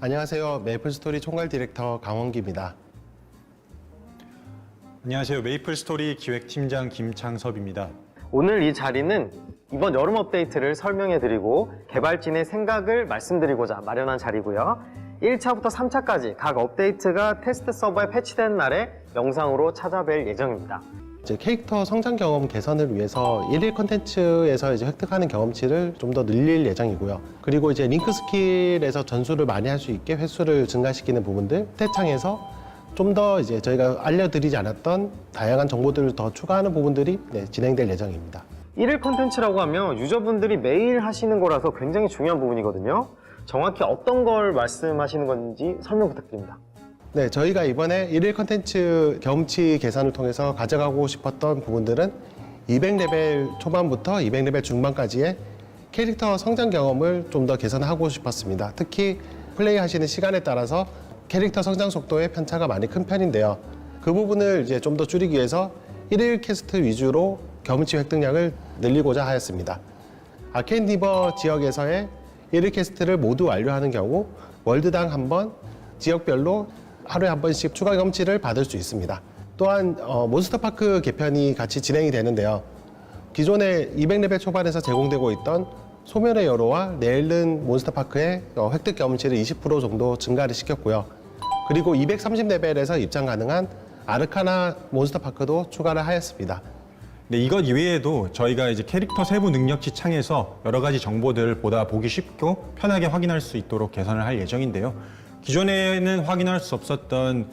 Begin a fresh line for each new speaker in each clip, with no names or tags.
안녕하세요. 메이플스토리 총괄 디렉터 강원기입니다.
안녕하세요. 메이플 스토리 기획팀장 김창섭입니다.
오늘 이 자리는 이번 여름 업데이트를 설명해 드리고 개발진의 생각을 말씀드리고자 마련한 자리고요. 1차부터 3차까지 각 업데이트가 테스트 서버에 패치된 날에 영상으로 찾아뵐 예정입니다.
이제 캐릭터 성장 경험 개선을 위해서 일일 컨텐츠에서 이제 획득하는 경험치를 좀 더 늘릴 예정이고요. 그리고 이제 링크 스킬에서 전수를 많이 할 수 있게 횟수를 증가시키는 부분들, 스탯창에서 좀 더 이제 저희가 알려드리지 않았던 다양한 정보들을 더 추가하는 부분들이 네, 진행될 예정입니다.
일일 컨텐츠라고 하면 유저분들이 매일 하시는 거라서 굉장히 중요한 부분이거든요. 정확히 어떤 걸 말씀하시는 건지 설명 부탁드립니다.
네, 저희가 이번에 일일 컨텐츠 경험치 개선을 통해서 가져가고 싶었던 부분들은 200레벨 초반부터 200레벨 중반까지의 캐릭터 성장 경험을 좀 더 개선하고 싶었습니다. 특히 플레이 하시는 시간에 따라서 캐릭터 성장 속도의 편차가 많이 큰 편인데요. 그 부분을 이제 좀 더 줄이기 위해서 일일 캐스트 위주로 경험치 획득량을 늘리고자 하였습니다. 아케인 디버 지역에서의 1일 캐스트를 모두 완료하는 경우 월드당 한 번, 지역별로 하루에 한 번씩 추가 경험치를 받을 수 있습니다. 또한 어, 몬스터파크 개편이 같이 진행이 되는데요. 기존에 200레벨 초반에서 제공되고 있던 소멸의 여로와 네일른 몬스터파크의 어, 획득 경험치를 20% 정도 증가를 시켰고요. 그리고 230레벨에서 입장 가능한 아르카나 몬스터파크도 추가를 하였습니다.
네, 이것 이외에도 저희가 이제 캐릭터 세부 능력치 창에서 여러 가지 정보들을 보다 보기 쉽고 편하게 확인할 수 있도록 개선을 할 예정인데요. 기존에는 확인할 수 없었던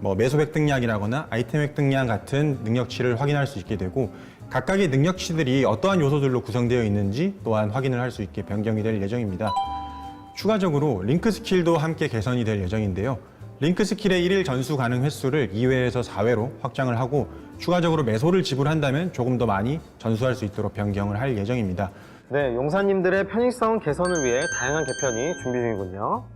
뭐 매소 획득량이라거나 아이템 획득량 같은 능력치를 확인할 수 있게 되고 각각의 능력치들이 어떠한 요소들로 구성되어 있는지 또한 확인을 할 수 있게 변경이 될 예정입니다. 추가적으로 링크 스킬도 함께 개선이 될 예정인데요. 링크 스킬의 일일 전수 가능 횟수를 2회에서 4회로 확장을 하고 추가적으로 매소를 지불한다면 조금 더 많이 전수할 수 있도록 변경을 할 예정입니다.
네, 용사님들의 편의성 개선을 위해 다양한 개편이 준비 중이군요.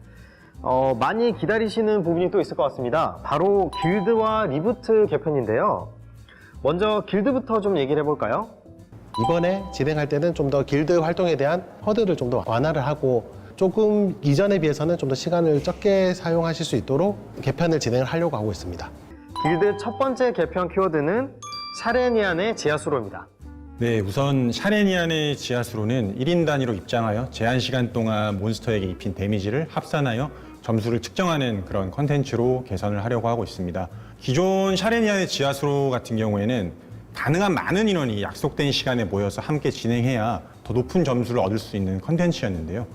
어, 많이 기다리시는 부분이 또 있을 것 같습니다. 바로 길드와 리부트 개편인데요. 먼저 길드부터 좀 얘기를 해볼까요?
이번에 진행할 때는 좀 더 길드 활동에 대한 허들을 좀 더 완화를 하고 조금 이전에 비해서는 좀 더 시간을 적게 사용하실 수 있도록 개편을 진행을 하려고 하고 있습니다.
길드 첫 번째 개편 키워드는 샤레니안의 지하수로입니다.
네, 우선 샤레니안의 지하수로는 1인 단위로 입장하여 제한 시간 동안 몬스터에게 입힌 데미지를 합산하여 점수를 측정하는 그런 컨텐츠로 개선을 하려고 하고 있습니다. 기존 샤레니안의 지하수로 같은 경우에는 가능한 많은 인원이 약속된 시간에 모여서 함께 진행해야 더 높은 점수를 얻을 수 있는 컨텐츠였는데요.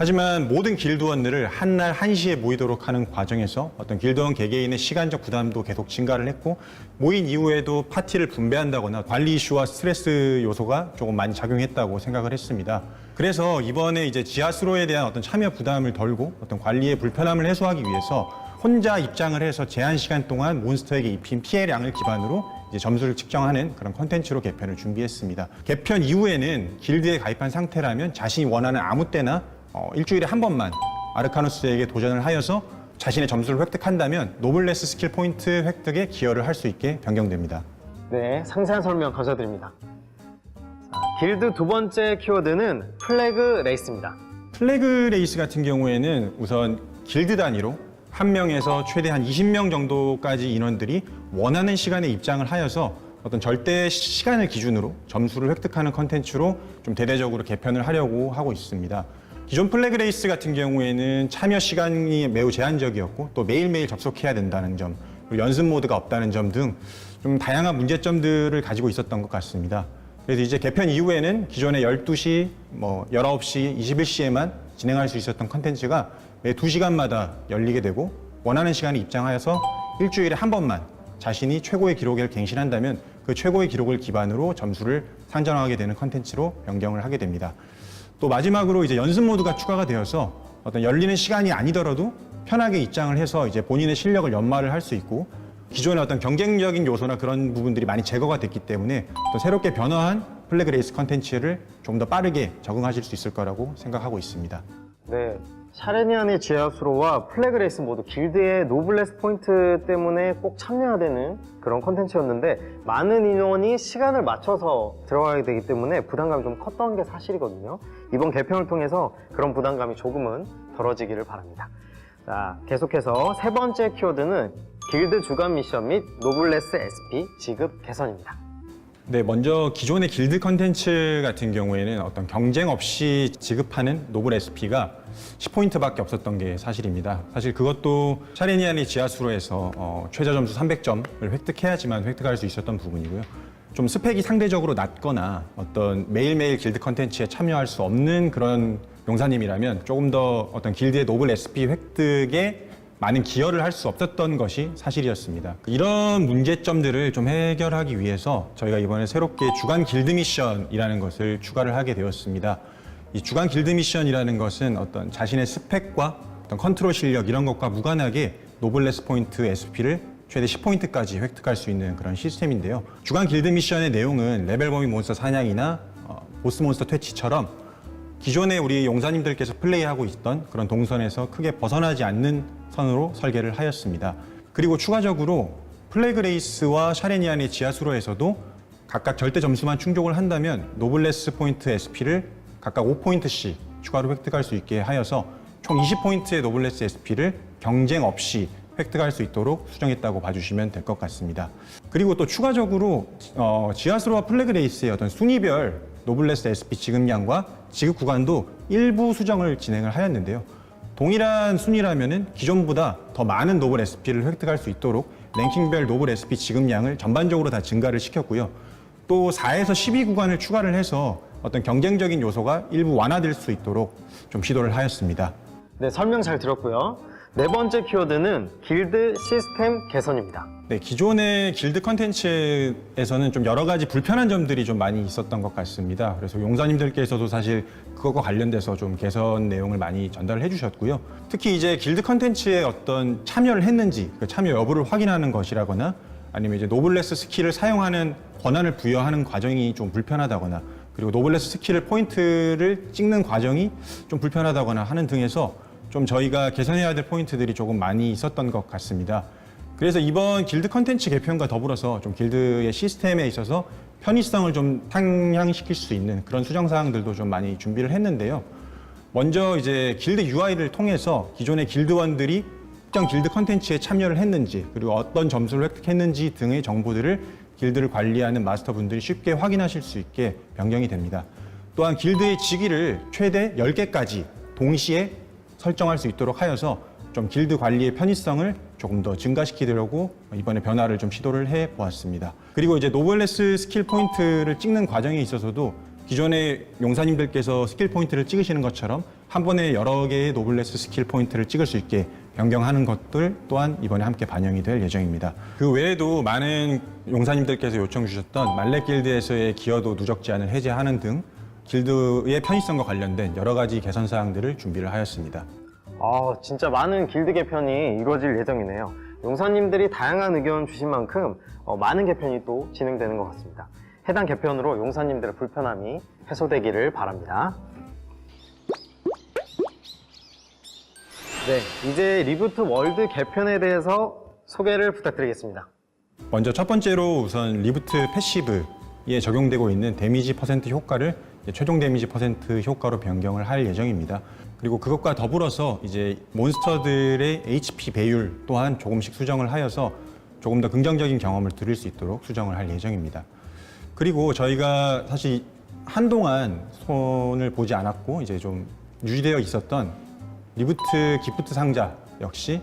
하지만 모든 길드원들을 한날 한시에 모이도록 하는 과정에서 어떤 길드원 개개인의 시간적 부담도 계속 증가를 했고 모인 이후에도 파티를 분배한다거나 관리 이슈와 스트레스 요소가 조금 많이 작용했다고 생각을 했습니다. 그래서 이번에 이제 지하수로에 대한 어떤 참여 부담을 덜고 어떤 관리의 불편함을 해소하기 위해서 혼자 입장을 해서 제한 시간 동안 몬스터에게 입힌 피해량을 기반으로 이제 점수를 측정하는 그런 컨텐츠로 개편을 준비했습니다. 개편 이후에는 길드에 가입한 상태라면 자신이 원하는 아무 때나 어, 일주일에 한 번만 아르카누스에게 도전을 하여서 자신의 점수를 획득한다면 노블레스 스킬 포인트 획득에 기여를 할 수 있게 변경됩니다.
네, 상세한 설명 감사드립니다. 자, 길드 두 번째 키워드는 플래그 레이스입니다.
플래그 레이스 같은 경우에는 우선 길드 단위로 한 명에서 최대 한 20명 정도까지 인원들이 원하는 시간에 입장을 하여서 어떤 절대 시간을 기준으로 점수를 획득하는 컨텐츠로 좀 대대적으로 개편을 하려고 하고 있습니다. 기존 플래그 레이스 같은 경우에는 참여 시간이 매우 제한적이었고 또 매일매일 접속해야 된다는 점, 그리고 연습 모드가 없다는 점 등 좀 다양한 문제점들을 가지고 있었던 것 같습니다. 그래서 이제 개편 이후에는 기존의 12시, 뭐 19시, 21시에만 진행할 수 있었던 컨텐츠가 매 2시간마다 열리게 되고 원하는 시간에 입장하여서 일주일에 한 번만 자신이 최고의 기록을 갱신한다면 그 최고의 기록을 기반으로 점수를 상정하게 되는 컨텐츠로 변경을 하게 됩니다. 또 마지막으로 이제 연습 모드가 추가가 되어서 어떤 열리는 시간이 아니더라도 편하게 입장을 해서 이제 본인의 실력을 연마를 할 수 있고 기존의 어떤 경쟁적인 요소나 그런 부분들이 많이 제거가 됐기 때문에 또 새롭게 변화한 플래그 레이스 컨텐츠를 좀 더 빠르게 적응하실 수 있을 거라고 생각하고 있습니다.
네, 샤레니안의 지하수로와 플래그레이스 모두 길드의 노블레스 포인트 때문에 꼭 참여해야 되는 그런 컨텐츠였는데 많은 인원이 시간을 맞춰서 들어가게 되기 때문에 부담감이 좀 컸던 게 사실이거든요. 이번 개편을 통해서 그런 부담감이 조금은 덜어지기를 바랍니다. 자, 계속해서 세 번째 키워드는 길드 주간 미션 및 노블레스 SP 지급 개선입니다.
네, 먼저 기존의 길드 컨텐츠 같은 경우에는 어떤 경쟁 없이 지급하는 노블 SP가 10포인트밖에 없었던 게 사실입니다. 사실 그것도 샤레니안의 지하수로에서 어, 최저 점수 300점을 획득해야지만 획득할 수 있었던 부분이고요. 좀 스펙이 상대적으로 낮거나 어떤 매일매일 길드 컨텐츠에 참여할 수 없는 그런 용사님이라면 조금 더 어떤 길드의 노블 SP 획득에 많은 기여를 할 수 없었던 것이 사실이었습니다. 이런 문제점들을 좀 해결하기 위해서 저희가 이번에 새롭게 주간 길드 미션이라는 것을 추가를 하게 되었습니다. 이 주간 길드 미션이라는 것은 어떤 자신의 스펙과 어떤 컨트롤 실력 이런 것과 무관하게 노블레스 포인트 SP를 최대 10포인트까지 획득할 수 있는 그런 시스템인데요. 주간 길드 미션의 내용은 레벨 범위 몬스터 사냥이나 어, 보스 몬스터 퇴치처럼 기존에 우리 용사님들께서 플레이하고 있던 그런 동선에서 크게 벗어나지 않는 선으로 설계를 하였습니다. 그리고 추가적으로 플래그 레이스와 샤레니안의 지하수로에서도 각각 절대 점수만 충족을 한다면 노블레스 포인트 SP를 각각 5포인트씩 추가로 획득할 수 있게 하여서 총 20포인트의 노블레스 SP를 경쟁 없이 획득할 수 있도록 수정했다고 봐주시면 될 것 같습니다. 그리고 또 추가적으로 어, 지하수로와 플래그 레이스의 어떤 순위별 노블레스 SP 지급량과 지급 구간도 일부 수정을 진행을 하였는데요. 동일한 순위라면은 기존보다 더 많은 노블 SP를 획득할 수 있도록 랭킹별 노블 SP 지급량을 전반적으로 다 증가를 시켰고요. 또 4에서 12 구간을 추가를 해서 어떤 경쟁적인 요소가 일부 완화될 수 있도록 좀 시도를 하였습니다.
네, 설명 잘 들었고요. 네 번째 키워드는 길드 시스템 개선입니다.
네, 기존의 길드 컨텐츠에서는 좀 여러 가지 불편한 점들이 좀 많이 있었던 것 같습니다. 그래서 용사님들께서도 사실 그것과 관련돼서 좀 개선 내용을 많이 전달을 해주셨고요. 특히 이제 길드 컨텐츠에 어떤 참여를 했는지, 그 참여 여부를 확인하는 것이라거나 아니면 이제 노블레스 스킬을 사용하는 권한을 부여하는 과정이 좀 불편하다거나 그리고 노블레스 스킬을 포인트를 찍는 과정이 좀 불편하다거나 하는 등에서 좀 저희가 개선해야 될 포인트들이 조금 많이 있었던 것 같습니다. 그래서 이번 길드 컨텐츠 개편과 더불어서 좀 길드의 시스템에 있어서 편의성을 좀 상향시킬 수 있는 그런 수정 사항들도 좀 많이 준비를 했는데요. 먼저 이제 길드 UI를 통해서 기존의 길드원들이 특정 길드 컨텐츠에 참여를 했는지 그리고 어떤 점수를 획득했는지 등의 정보들을 길드를 관리하는 마스터분들이 쉽게 확인하실 수 있게 변경이 됩니다. 또한 길드의 직위를 최대 10개까지 동시에 설정할 수 있도록 하여서 좀 길드 관리의 편의성을 조금 더 증가시키려고 이번에 변화를 좀 시도를 해 보았습니다. 그리고 이제 노블레스 스킬 포인트를 찍는 과정에 있어서도 기존의 용사님들께서 스킬 포인트를 찍으시는 것처럼 한 번에 여러 개의 노블레스 스킬 포인트를 찍을 수 있게 변경하는 것들 또한 이번에 함께 반영이 될 예정입니다. 그 외에도 많은 용사님들께서 요청 주셨던 말레 길드에서의 기여도 누적 제한을 해제하는 등 길드의 편의성과 관련된 여러 가지 개선 사항들을 준비를 하였습니다.
아, 진짜 많은 길드 개편이 이루어질 예정이네요. 용사님들이 다양한 의견 주신 만큼 어, 많은 개편이 또 진행되는 것 같습니다. 해당 개편으로 용사님들의 불편함이 해소되기를 바랍니다. 네, 이제 리부트 월드 개편에 대해서 소개를 부탁드리겠습니다.
먼저 첫 번째로 우선 리부트 패시브에 적용되고 있는 데미지 퍼센트 효과를 최종 데미지 퍼센트 효과로 변경을 할 예정입니다. 그리고 그것과 더불어서 이제 몬스터들의 HP 배율 또한 조금씩 수정을 하여서 조금 더 긍정적인 경험을 드릴 수 있도록 수정을 할 예정입니다. 그리고 저희가 사실 한동안 손을 보지 않았고 이제 좀 유지되어 있었던 리부트 기프트 상자 역시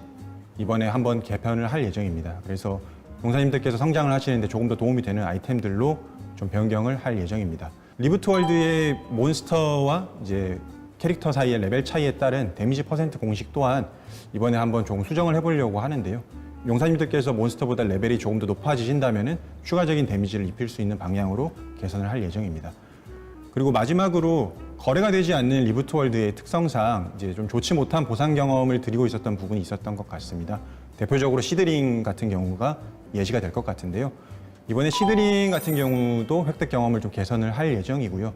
이번에 한번 개편을 할 예정입니다. 그래서 용사님들께서 성장을 하시는데 조금 더 도움이 되는 아이템들로 좀 변경을 할 예정입니다. 리부트 월드의 몬스터와 이제 캐릭터 사이의 레벨 차이에 따른 데미지 퍼센트 공식 또한 이번에 한번 조금 수정을 해보려고 하는데요. 용사님들께서 몬스터보다 레벨이 조금 더 높아지신다면 추가적인 데미지를 입힐 수 있는 방향으로 개선을 할 예정입니다. 그리고 마지막으로 거래가 되지 않는 리부트 월드의 특성상 이제 좀 좋지 못한 보상 경험을 드리고 있었던 부분이 있었던 것 같습니다. 대표적으로 시드링 같은 경우가 예시가 될 것 같은데요. 이번에 시드링 같은 경우도 획득 경험을 좀 개선을 할 예정이고요.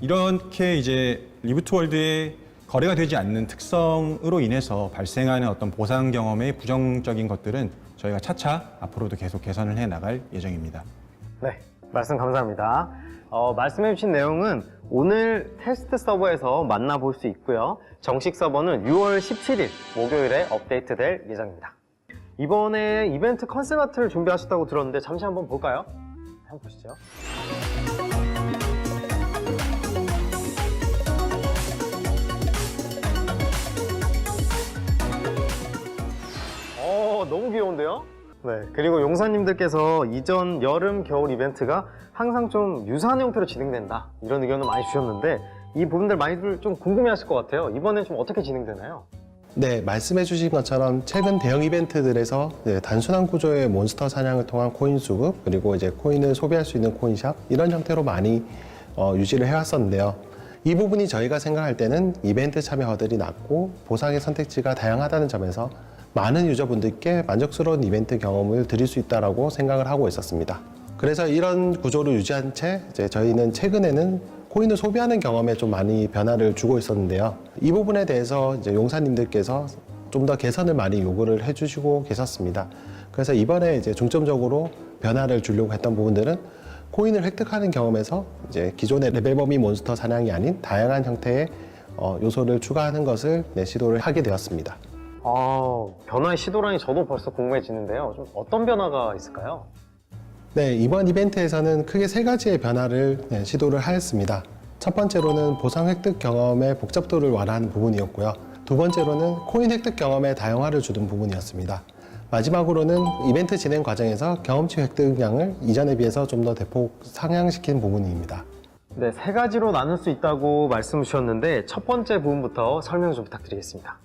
이렇게 이제 리부트 월드의 거래가 되지 않는 특성으로 인해서 발생하는 어떤 보상 경험의 부정적인 것들은 저희가 차차 앞으로도 계속 개선을 해 나갈 예정입니다.
네, 말씀 감사합니다. 어, 말씀해주신 내용은 오늘 테스트 서버에서 만나볼 수 있고요. 정식 서버는 6월 17일 목요일에 업데이트될 예정입니다. 이번에 이벤트 컨셉 아트를 준비하셨다고 들었는데 잠시 한번 볼까요? 한번 보시죠. 어, 너무 귀여운데요? 네. 그리고 용사님들께서 이전 여름, 겨울 이벤트가 항상 좀 유사한 형태로 진행된다. 이런 의견을 많이 주셨는데 이 부분들 많이들 좀 궁금해 하실 것 같아요. 이번엔 좀 어떻게 진행되나요?
네, 말씀해 주신 것처럼 최근 대형 이벤트들에서 네, 단순한 구조의 몬스터 사냥을 통한 코인 수급 그리고 이제 코인을 소비할 수 있는 코인샵 이런 형태로 많이 어, 유지를 해왔었는데요. 이 부분이 저희가 생각할 때는 이벤트 참여 허들이 낮고 보상의 선택지가 다양하다는 점에서 많은 유저분들께 만족스러운 이벤트 경험을 드릴 수 있다라고 생각을 하고 있었습니다. 그래서 이런 구조를 유지한 채 이제 저희는 최근에는 코인을 소비하는 경험에 좀 많이 변화를 주고 있었는데요. 이 부분에 대해서 이제 용사님들께서 좀 더 개선을 많이 요구를 해주시고 계셨습니다. 그래서 이번에 이제 중점적으로 변화를 주려고 했던 부분들은 코인을 획득하는 경험에서 이제 기존의 레벨 범위 몬스터 사냥이 아닌 다양한 형태의 어, 요소를 추가하는 것을 네, 시도를 하게 되었습니다.
아, 변화의 시도라니 저도 벌써 궁금해지는데요. 좀 어떤 변화가 있을까요?
네, 이번 이벤트에서는 크게 세 가지의 변화를 네, 시도를 하였습니다. 첫 번째로는 보상 획득 경험의 복잡도를 완화하는 부분이었고요. 두 번째로는 코인 획득 경험의 다양화를 주는 부분이었습니다. 마지막으로는 이벤트 진행 과정에서 경험치 획득량을 이전에 비해서 좀 더 대폭 상향시킨 부분입니다.
네, 세 가지로 나눌 수 있다고 말씀 주셨는데 첫 번째 부분부터 설명 좀 부탁드리겠습니다.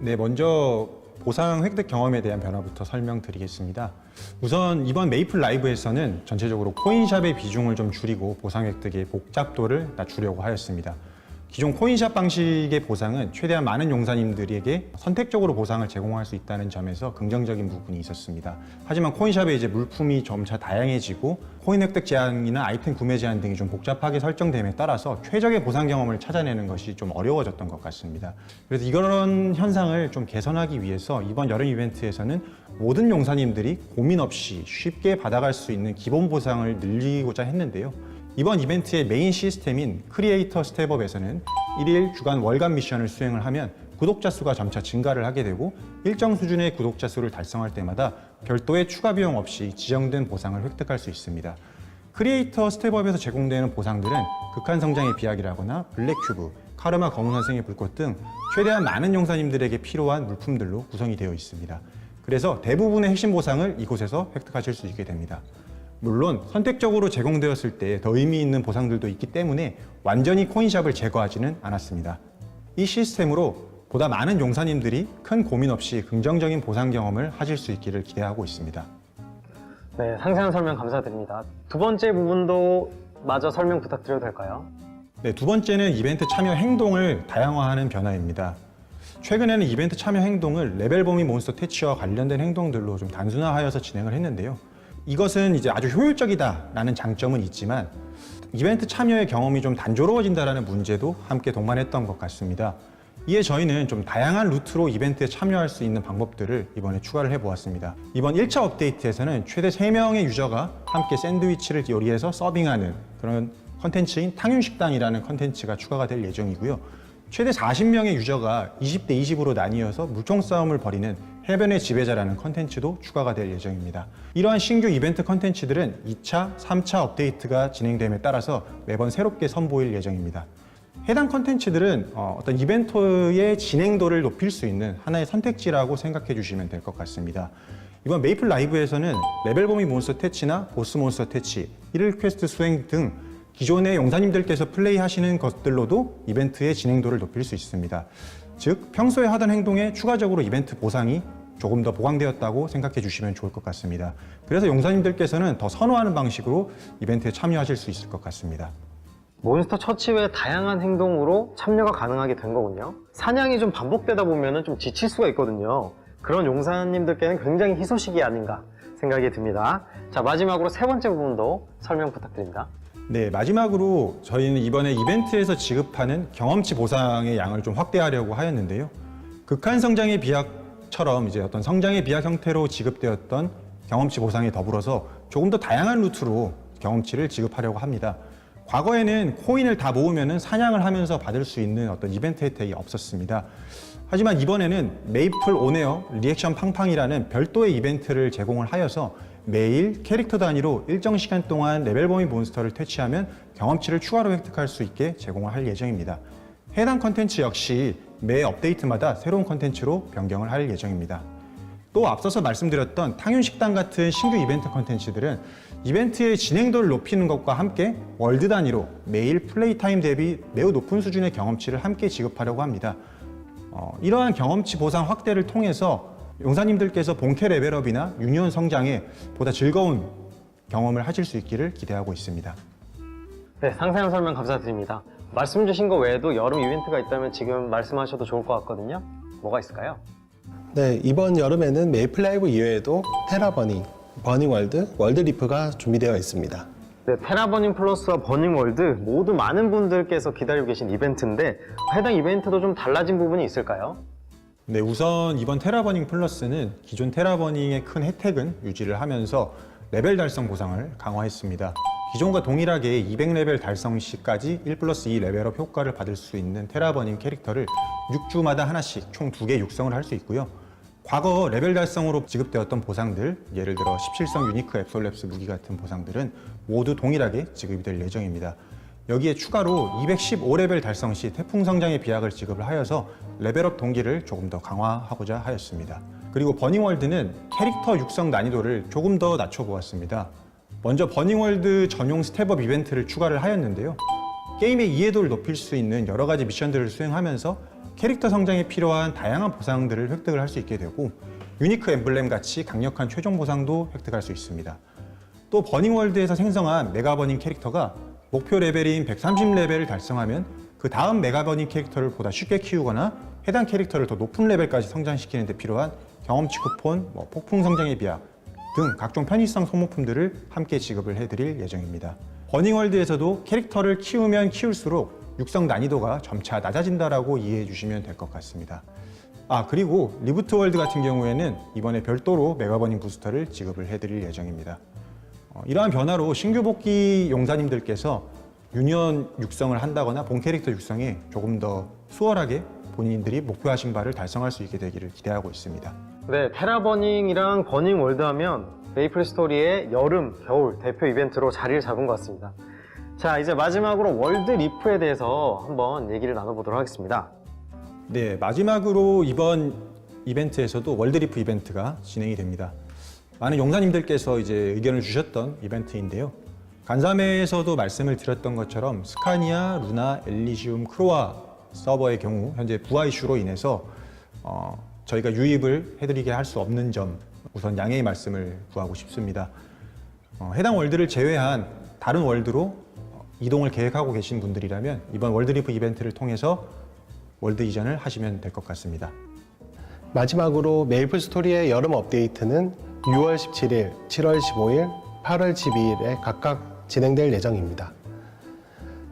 네, 먼저 보상 획득 경험에 대한 변화부터 설명드리겠습니다. 우선 이번 메이플 라이브에서는 전체적으로 코인샵의 비중을 좀 줄이고 보상 획득의 복잡도를 낮추려고 하였습니다. 기존 코인샵 방식의 보상은 최대한 많은 용사님들에게 선택적으로 보상을 제공할 수 있다는 점에서 긍정적인 부분이 있었습니다. 하지만 코인샵의 이제 물품이 점차 다양해지고 코인 획득 제한이나 아이템 구매 제한 등이 좀 복잡하게 설정됨에 따라서 최적의 보상 경험을 찾아내는 것이 좀 어려워졌던 것 같습니다. 그래서 이런 현상을 좀 개선하기 위해서 이번 여름 이벤트에서는 모든 용사님들이 고민 없이 쉽게 받아갈 수 있는 기본 보상을 늘리고자 했는데요. 이번 이벤트의 메인 시스템인 크리에이터 스텝업에서는 일일 주간, 월간 미션을 수행을 하면 구독자 수가 점차 증가를 하게 되고 일정 수준의 구독자 수를 달성할 때마다 별도의 추가 비용 없이 지정된 보상을 획득할 수 있습니다. 크리에이터 스텝업에서 제공되는 보상들은 극한 성장의 비약이라거나 블랙 큐브, 카르마 검은 선생의 불꽃 등 최대한 많은 용사님들에게 필요한 물품들로 구성이 되어 있습니다. 그래서 대부분의 핵심 보상을 이곳에서 획득하실 수 있게 됩니다. 물론 선택적으로 제공되었을 때 더 의미 있는 보상들도 있기 때문에 완전히 코인샵을 제거하지는 않았습니다. 이 시스템으로 보다 많은 용사님들이 큰 고민 없이 긍정적인 보상 경험을 하실 수 있기를 기대하고 있습니다.
네, 상세한 설명 감사드립니다. 두 번째 부분도 마저 설명 부탁드려도 될까요?
네, 두 번째는 이벤트 참여 행동을 다양화하는 변화입니다. 최근에는 이벤트 참여 행동을 레벨 범위 몬스터 퇴치와 관련된 행동들로 좀 단순화하여서 진행을 했는데요. 이것은 이제 아주 효율적이다라는 장점은 있지만 이벤트 참여의 경험이 좀 단조로워진다라는 문제도 함께 동반했던 것 같습니다. 이에 저희는 좀 다양한 루트로 이벤트에 참여할 수 있는 방법들을 이번에 추가를 해보았습니다. 이번 1차 업데이트에서는 최대 3명의 유저가 함께 샌드위치를 요리해서 서빙하는 그런 컨텐츠인 탕윤식당이라는 컨텐츠가 추가가 될 예정이고요. 최대 40명의 유저가 20대 20으로 나뉘어서 물총 싸움을 벌이는 해변의 지배자라는 컨텐츠도 추가가 될 예정입니다. 이러한 신규 이벤트 컨텐츠들은 2차, 3차 업데이트가 진행됨에 따라서 매번 새롭게 선보일 예정입니다. 해당 컨텐츠들은 어, 떤 이벤트의 진행도를 높일 수 있는 하나의 선택지라고 생각해 주시면 될 것 같습니다. 이번 메이플 라이브에서는 레벨 범위 몬스터 퇴치나 보스 몬스터 퇴치, 1일 퀘스트 수행 등 기존의 용사님들께서 플레이하시는 것들로도 이벤트의 진행도를 높일 수 있습니다. 즉 평소에 하던 행동에 추가적으로 이벤트 보상이 조금 더 보강되었다고 생각해 주시면 좋을 것 같습니다. 그래서 용사님들께서는 더 선호하는 방식으로 이벤트에 참여하실 수 있을 것 같습니다.
몬스터 처치 외 다양한 행동으로 참여가 가능하게 된 거군요. 사냥이 좀 반복되다 보면 좀 지칠 수가 있거든요. 그런 용사님들께는 굉장히 희소식이 아닌가 생각이 듭니다. 자, 마지막으로 세 번째 부분도 설명 부탁드립니다.
네, 마지막으로 저희는 이번에 이벤트에서 지급하는 경험치 보상의 양을 좀 확대하려고 하였는데요. 극한 성장의 비약처럼 이제 어떤 성장의 비약 형태로 지급되었던 경험치 보상에 더불어서 조금 더 다양한 루트로 경험치를 지급하려고 합니다. 과거에는 코인을 다 모으면은 사냥을 하면서 받을 수 있는 어떤 이벤트 혜택이 없었습니다. 하지만 이번에는 메이플 오네어 리액션 팡팡이라는 별도의 이벤트를 제공을 하여서 매일 캐릭터 단위로 일정 시간 동안 레벨 범위 몬스터를 퇴치하면 경험치를 추가로 획득할 수 있게 제공을 할 예정입니다. 해당 컨텐츠 역시 매 업데이트마다 새로운 컨텐츠로 변경을 할 예정입니다. 또 앞서서 말씀드렸던 탕윤식당 같은 신규 이벤트 컨텐츠들은 이벤트의 진행도를 높이는 것과 함께 월드 단위로 매일 플레이 타임 대비 매우 높은 수준의 경험치를 함께 지급하려고 합니다. 어, 이러한 경험치 보상 확대를 통해서 용사님들께서 본캐 레벨업이나 유니온 성장에 보다 즐거운 경험을 하실 수 있기를 기대하고 있습니다.
네, 상세한 설명 감사드립니다. 말씀 주신 거 외에도 여름 이벤트가 있다면 지금 말씀하셔도 좋을 것 같거든요. 뭐가 있을까요?
네, 이번 여름에는 메이플 라이브 이외에도 테라 버닝, 버닝 월드, 월드 리프가 준비되어 있습니다.
네, 테라버닝 플러스와 버닝월드 모두 많은 분들께서 기다리고 계신 이벤트인데 해당 이벤트도 좀 달라진 부분이 있을까요?
네, 우선 이번 테라버닝 플러스는 기존 테라버닝의 큰 혜택은 유지를 하면서 레벨 달성 보상을 강화했습니다. 기존과 동일하게 200레벨 달성 시까지 1 플러스 2 레벨업 효과를 받을 수 있는 테라버닝 캐릭터를 6주마다 하나씩 총 2개 육성을 할 수 있고요. 과거 레벨 달성으로 지급되었던 보상들, 예를 들어 17성 유니크 앱솔랩스 무기 같은 보상들은 모두 동일하게 지급이 될 예정입니다. 여기에 추가로 215레벨 달성 시 태풍 성장의 비약을 지급을 하여서 레벨업 동기를 조금 더 강화하고자 하였습니다. 그리고 버닝월드는 캐릭터 육성 난이도를 조금 더 낮춰보았습니다. 먼저 버닝월드 전용 스텝업 이벤트를 추가를 하였는데요. 게임의 이해도를 높일 수 있는 여러 가지 미션들을 수행하면서 캐릭터 성장에 필요한 다양한 보상들을 획득을 할 수 있게 되고 유니크 엠블렘 같이 강력한 최종 보상도 획득할 수 있습니다. 또 버닝월드에서 생성한 메가버닝 캐릭터가 목표 레벨인 130레벨을 달성하면 그 다음 메가버닝 캐릭터를 보다 쉽게 키우거나 해당 캐릭터를 더 높은 레벨까지 성장시키는 데 필요한 경험치 쿠폰, 뭐 폭풍 성장의 비약 등 각종 편의성 소모품들을 함께 지급을 해드릴 예정입니다. 버닝월드에서도 캐릭터를 키우면 키울수록 육성 난이도가 점차 낮아진다라고 이해해 주시면 될 것 같습니다. 아 그리고 리부트 월드 같은 경우에는 이번에 별도로 메가버닝 부스터를 지급을 해드릴 예정입니다. 어, 이러한 변화로 신규 복귀 용사님들께서 유니언 육성을 한다거나 본 캐릭터 육성에 조금 더 수월하게 본인들이 목표하신 바를 달성할 수 있게 되기를 기대하고 있습니다.
네, 테라버닝이랑 버닝 월드 하면 메이플 스토리의 여름, 겨울 대표 이벤트로 자리를 잡은 것 같습니다. 자, 이제 마지막으로 월드 리프에 대해서 한번 얘기를 나눠보도록 하겠습니다.
네, 마지막으로 이번 이벤트에서도 월드 리프 이벤트가 진행이 됩니다. 많은 용사님들께서 이제 의견을 주셨던 이벤트인데요. 간담회에서도 말씀을 드렸던 것처럼 스카니아, 루나, 엘리시움, 크로아 서버의 경우 현재 부하 이슈로 인해서 어, 저희가 유입을 해드리게 할 수 없는 점 우선 양해의 말씀을 구하고 싶습니다. 어, 해당 월드를 제외한 다른 월드로 어, 이동을 계획하고 계신 분들이라면 이번 월드리프 이벤트를 통해서 월드 이전을 하시면 될 것 같습니다.
마지막으로 메이플 스토리의 여름 업데이트는 6월 17일, 7월 15일, 8월 12일에 각각 진행될 예정입니다.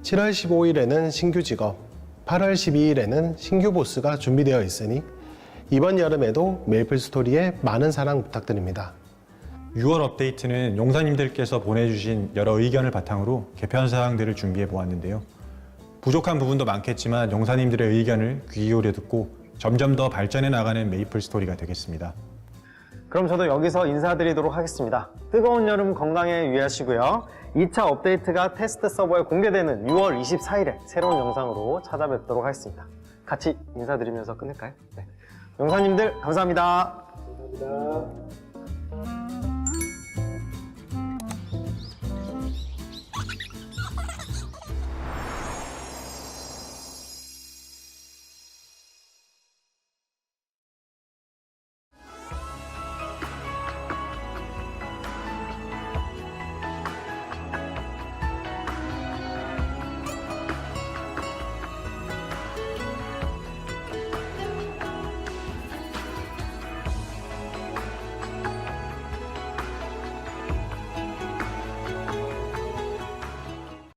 7월 15일에는 신규 직업, 8월 12일에는 신규 보스가 준비되어 있으니 이번 여름에도 메이플 스토리에 많은 사랑 부탁드립니다.
6월 업데이트는 용사님들께서 보내주신 여러 의견을 바탕으로 개편 사항들을 준비해 보았는데요. 부족한 부분도 많겠지만 용사님들의 의견을 귀 기울여 듣고 점점 더 발전해 나가는 메이플 스토리가 되겠습니다.
그럼 저도 여기서 인사드리도록 하겠습니다. 뜨거운 여름 건강에 유의하시고요. 2차 업데이트가 테스트 서버에 공개되는 6월 24일에 새로운 영상으로 찾아뵙도록 하겠습니다. 같이 인사드리면서 끝낼까요? 네. 용사님들 감사합니다.
감사합니다.